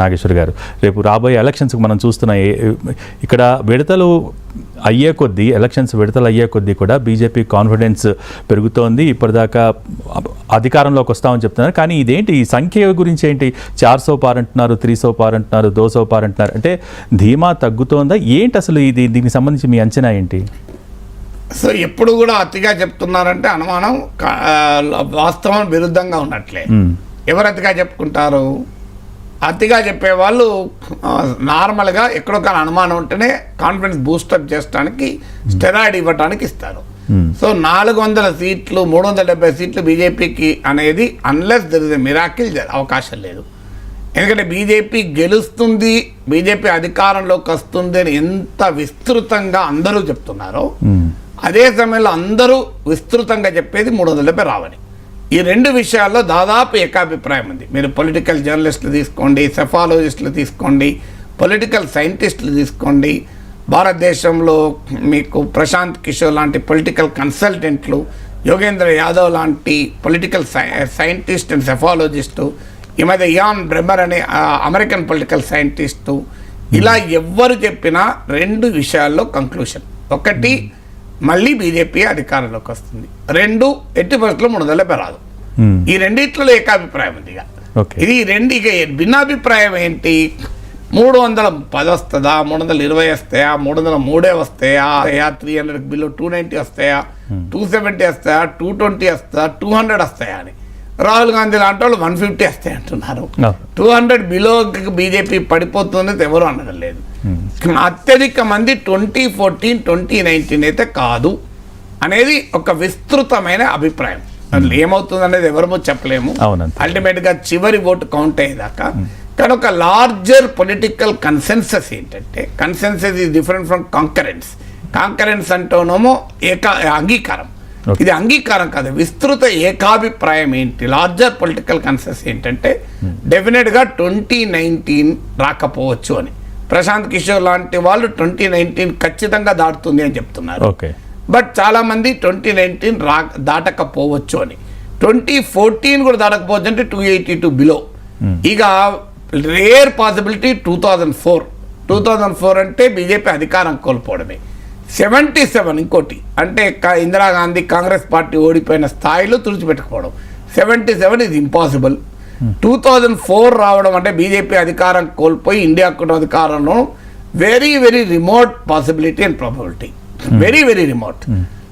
నాగేశ్వర్ గారు. రేపు రాబోయే ఎలక్షన్స్కి మనం చూస్తున్న ఇక్కడ విడతలు అయ్యే కొద్దీ ఎలక్షన్స్ విడతలు అయ్యే కొద్దీ కూడా బీజేపీ కాన్ఫిడెన్స్ పెరుగుతోంది. ఇప్పటిదాకా అధికారంలోకి వస్తామని చెప్తున్నారు. కానీ ఇదేంటి? ఈ సంఖ్య గురించి ఏంటి? చార్ సో పార్ అంటున్నారు త్రీ సో పార్ అంటున్నారు దో సో పార్ అంటున్నారు. అంటే ధీమా తగ్గుతోందా? ఏంటి అసలు ఇది దీనికి సంబంధించి మీ అంచనా ఏంటి? సో ఎప్పుడు కూడా అతిగా చెప్తున్నారంటే అనుమానం వాస్తవం విరుద్ధంగా ఉన్నట్లే. ఎవరు అతిగా చెప్పుకుంటారు? అతిగా చెప్పే వాళ్ళు ఆ, నార్మల్గా ఎక్కడో కానీ అనుమానం ఉంటేనే కాన్ఫిడెన్స్ బూస్టప్ చేయడానికి స్టెరాయిడ్ ఇవ్వడానికి ఇస్తారు. సో నాలుగు వందల సీట్లు మూడు వందల డెబ్బై సీట్లు బీజేపీకి అనేది అన్లెస్ దర్ ఇస్ మిరాకిల్ అవకాశం లేదు. ఎందుకంటే బీజేపీ గెలుస్తుంది బీజేపీ అధికారంలోకి వస్తుంది అని ఎంత విస్తృతంగా అందరూ చెప్తున్నారో అదే సమయంలో అందరూ విస్తృతంగా చెప్పేది మూడు వందల డెబ్బై రావని. ఈ రెండు విషయాల్లో దాదాపు ఏకాభిప్రాయం ఉంది. మీరు పొలిటికల్ జర్నలిస్టులు తీసుకోండి సెఫాలజిస్టులు తీసుకోండి పొలిటికల్ సైంటిస్టులు తీసుకోండి. భారతదేశంలో మీకు ప్రశాంత్ కిషోర్ లాంటి పొలిటికల్ కన్సల్టెంట్లు యోగేంద్ర యాదవ్ లాంటి పొలిటికల్ సైంటిస్ట్ అండ్ సెఫాలజిస్టు ఈ మధ్య ఇయాన్ బ్రెమర్ అనే అమెరికన్ పొలిటికల్ సైంటిస్టు ఇలా ఎవ్వరు చెప్పినా రెండు విషయాల్లో కంక్లూషన్ ఒకటి మళ్ళీ బీజేపీ అధికారంలోకి వస్తుంది. రెండు ఎట్టి పరిస్థితుల్లో మూడు వందల రాదు. ఈ రెండిట్లో ఏకాభిప్రాయం ఉంది ఇక. ఇది రెండు ఇక భిన్నాభిప్రాయం ఏంటి? మూడు వందల పది వస్తుందా? మూడు వందల ఇరవై వస్తాయా? మూడు వందల మూడే వస్తాయా? Yeah three hundred below two ninety వస్తాయా? టూ సెవెంటీ వస్తాయా? టూ ట్వంటీ వస్తాయా? టూ హండ్రెడ్ వస్తాయా అని. రాహుల్ గాంధీ లాంటి వాళ్ళు వన్ ఫిఫ్టీ వస్తాయి అంటున్నారు. టూ హండ్రెడ్ బిలో బీజేపీ పడిపోతుంది ఎవరు అనడం లేదు. అత్యధిక మంది ట్వంటీ ఫోర్టీన్ ట్వంటీ నైన్టీన్ అయితే కాదు అనేది ఒక విస్తృతమైన అభిప్రాయం. అందులో ఏమవుతుంది అనేది ఎవరమో చెప్పలేము. అవునంతే. అల్టిమేట్గా చివరి ఓటు కౌంట్ అయ్యేదాకా. కానీ ఒక లార్జర్ పొలిటికల్ కన్సెన్సస్ ఏంటంటే consensus is different from concurrence concurrence అంటేనేమో ఏకా అంగీకారం. ఇది అంగీకారం కాదు విస్తృత ఏకాభిప్రాయం ఏంటి? లార్జర్ పొలిటికల్ కన్సెన్స్ ఏంటంటే డెఫినెట్గా ట్వంటీ నైన్టీన్ రాకపోవచ్చు అని. ప్రశాంత్ కిషోర్ లాంటి వాళ్ళు ట్వంటీ నైన్టీన్ ఖచ్చితంగా దాటుతుంది అని చెప్తున్నారు. ఓకే. బట్ చాలా మంది ట్వంటీ నైన్టీన్ రా దాటకపోవచ్చు అని. ట్వంటీ ఫోర్టీన్ కూడా దాటకపోవచ్చు అంటే టూ ఎయిటీ టూ బిలో. ఇక rare possibility two thousand four. Two thousand four అంటే బీజేపీ అధికారం కోల్పోవడమే. సెవెంటీ సెవెన్ ఇంకోటి. అంటే ఇందిరాగాంధీ కాంగ్రెస్ పార్టీ ఓడిపోయిన స్థాయిలో తుడిచిపెట్టుకోవడం సెవెంటీ సెవెన్ ఇది ఇంపాసిబుల్ టూ థౌజండ్ ఫోర్ రావడం అంటే బీజేపీ అధికారం కోల్పోయి ఇండియా కూడా అధికారంలో very very remote possibility and probability very very remote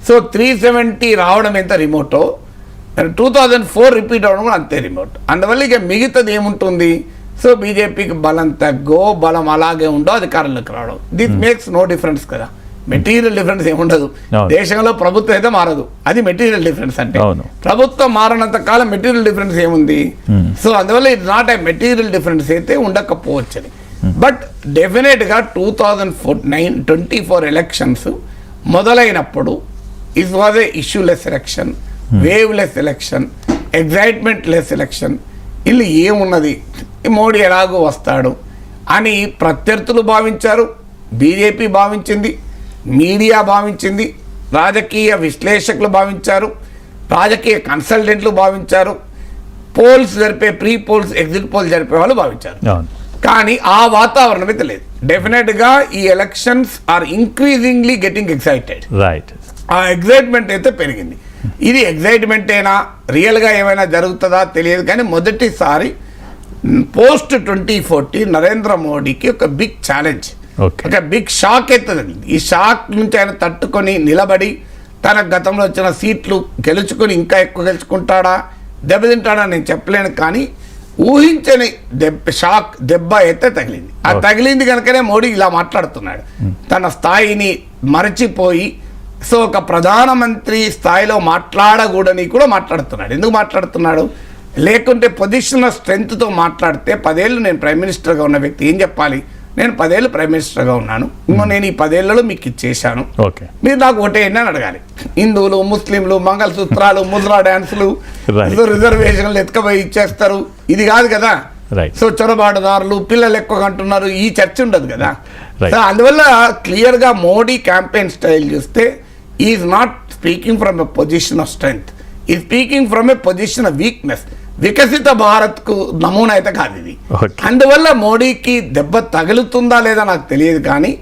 so three seventy రావడం ఎంత రిమోటో టూ థౌజండ్ ఫోర్ రిపీట్ అవ్వడం కూడా అంతే రిమోట్ అందువల్ల ఇక మిగతాది ఏముంటుంది? సో బీజేపీకి బలం తగ్గో బలం అలాగే ఉండో అధికారంలోకి రావడం. దిస్ మేక్స్ నో డిఫరెన్స్ కదా. మెటీరియల్ డిఫరెన్స్ ఏముండదు. దేశంలో ప్రభుత్వం అయితే మారదు. అది మెటీరియల్ డిఫరెన్స్ అంటే. ప్రభుత్వం మారినంత కాలం మెటీరియల్ డిఫరెన్స్ ఏముంది? సో అందువల్ల ఇది నాట్ ఏ మెటీరియల్ డిఫరెన్స్ అయితే ఉండకపోవచ్చని. బట్ డెఫినెట్గా two thousand four nine twenty four elections మొదలైనప్పుడు it was a issueless election wave less election excitement less election ఇల్లు ఏమున్నది? మోడీ ఎలాగో వస్తాడు అని ప్రత్యర్థులు భావించారు. బీజేపీ భావించింది. మీడియా భావించింది రాజకీయ విశ్లేషకులు భావించారు రాజకీయ కన్సల్టెంట్లు భావించారు పోల్స్ జరిపే ప్రీ పోల్స్ ఎగ్జిట్ పోల్స్ జరిపే వాళ్ళు భావించారు. కానీ ఆ వాతావరణం అయితే లేదు. డెఫినెట్గా ఈ elections are increasingly getting excited. Right ఆ ఎగ్జైట్మెంట్ అయితే పెరిగింది. ఇది ఎగ్జైట్మెంట్ అయినా రియల్గా ఏమైనా జరుగుతుందా తెలియదు కానీ మొదటిసారి పోస్ట్ ట్వంటీ ఫోర్టీ నరేంద్ర మోడీకి ఒక బిగ్ ఛాలెంజ్ ఒక బిగ్ షాక్ అయితే తగిలింది ఈ షాక్ నుంచి ఆయన తట్టుకొని నిలబడి తన గతంలో వచ్చిన సీట్లు గెలుచుకొని ఇంకా ఎక్కువ గెలుచుకుంటాడా దెబ్బతింటాడా నేను చెప్పలేను కానీ ఊహించని దెబ్బ షాక్ దెబ్బ అయితే తగిలింది. ఆ. తగిలింది కనుకనే మోడీ ఇలా మాట్లాడుతున్నాడు. తన స్థాయిని మరచిపోయి సో ఒక ప్రధానమంత్రి స్థాయిలో మాట్లాడకూడని కూడా మాట్లాడుతున్నాడు. ఎందుకు మాట్లాడుతున్నాడు? లేకుంటే పొజిషన్ స్ట్రెంగ్త్తో మాట్లాడితే పదేళ్ళు నేను ప్రైమ్ మినిస్టర్గా ఉన్న వ్యక్తి ఏం చెప్పాలి? నేను పదేళ్ళు ప్రైమ్ మినిస్టర్గా ఉన్నాను. ఇంకో నేను ఈ పదేళ్ళలో మీకు ఇచ్చేశాను ఓకే. మీరు నాకు ఓటేయండి అని అడగాలి. హిందువులు ముస్లింలు మంగళసూత్రాలు ముద్రా డ్యాన్సులు రిజర్వేషన్లు ఎత్తుకపోయి ఇచ్చేస్తారు. ఇది కాదు కదా. సో చొరబాటుదారులు పిల్లలు ఎక్కువ అంటున్నారు. ఈ చర్చ ఉండదు కదా. సో అందువల్ల క్లియర్గా మోడీ క్యాంపెయిన్ స్టైల్ చూస్తే is not speaking from a position of strength ఈ speaking from a position of weakness వికసిత భారత్కు నమూనా అయితే కాదు ఇది. అందువల్ల మోడీకి దెబ్బ తగులుతుందా లేదా నాకు తెలియదు కానీ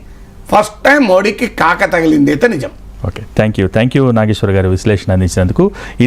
ఫస్ట్ టైం మోడీకి కాక తగిలింది అయితే నిజం. Okay thank you thank you Nageshwar garu విశ్లేషణ అందించినందుకు.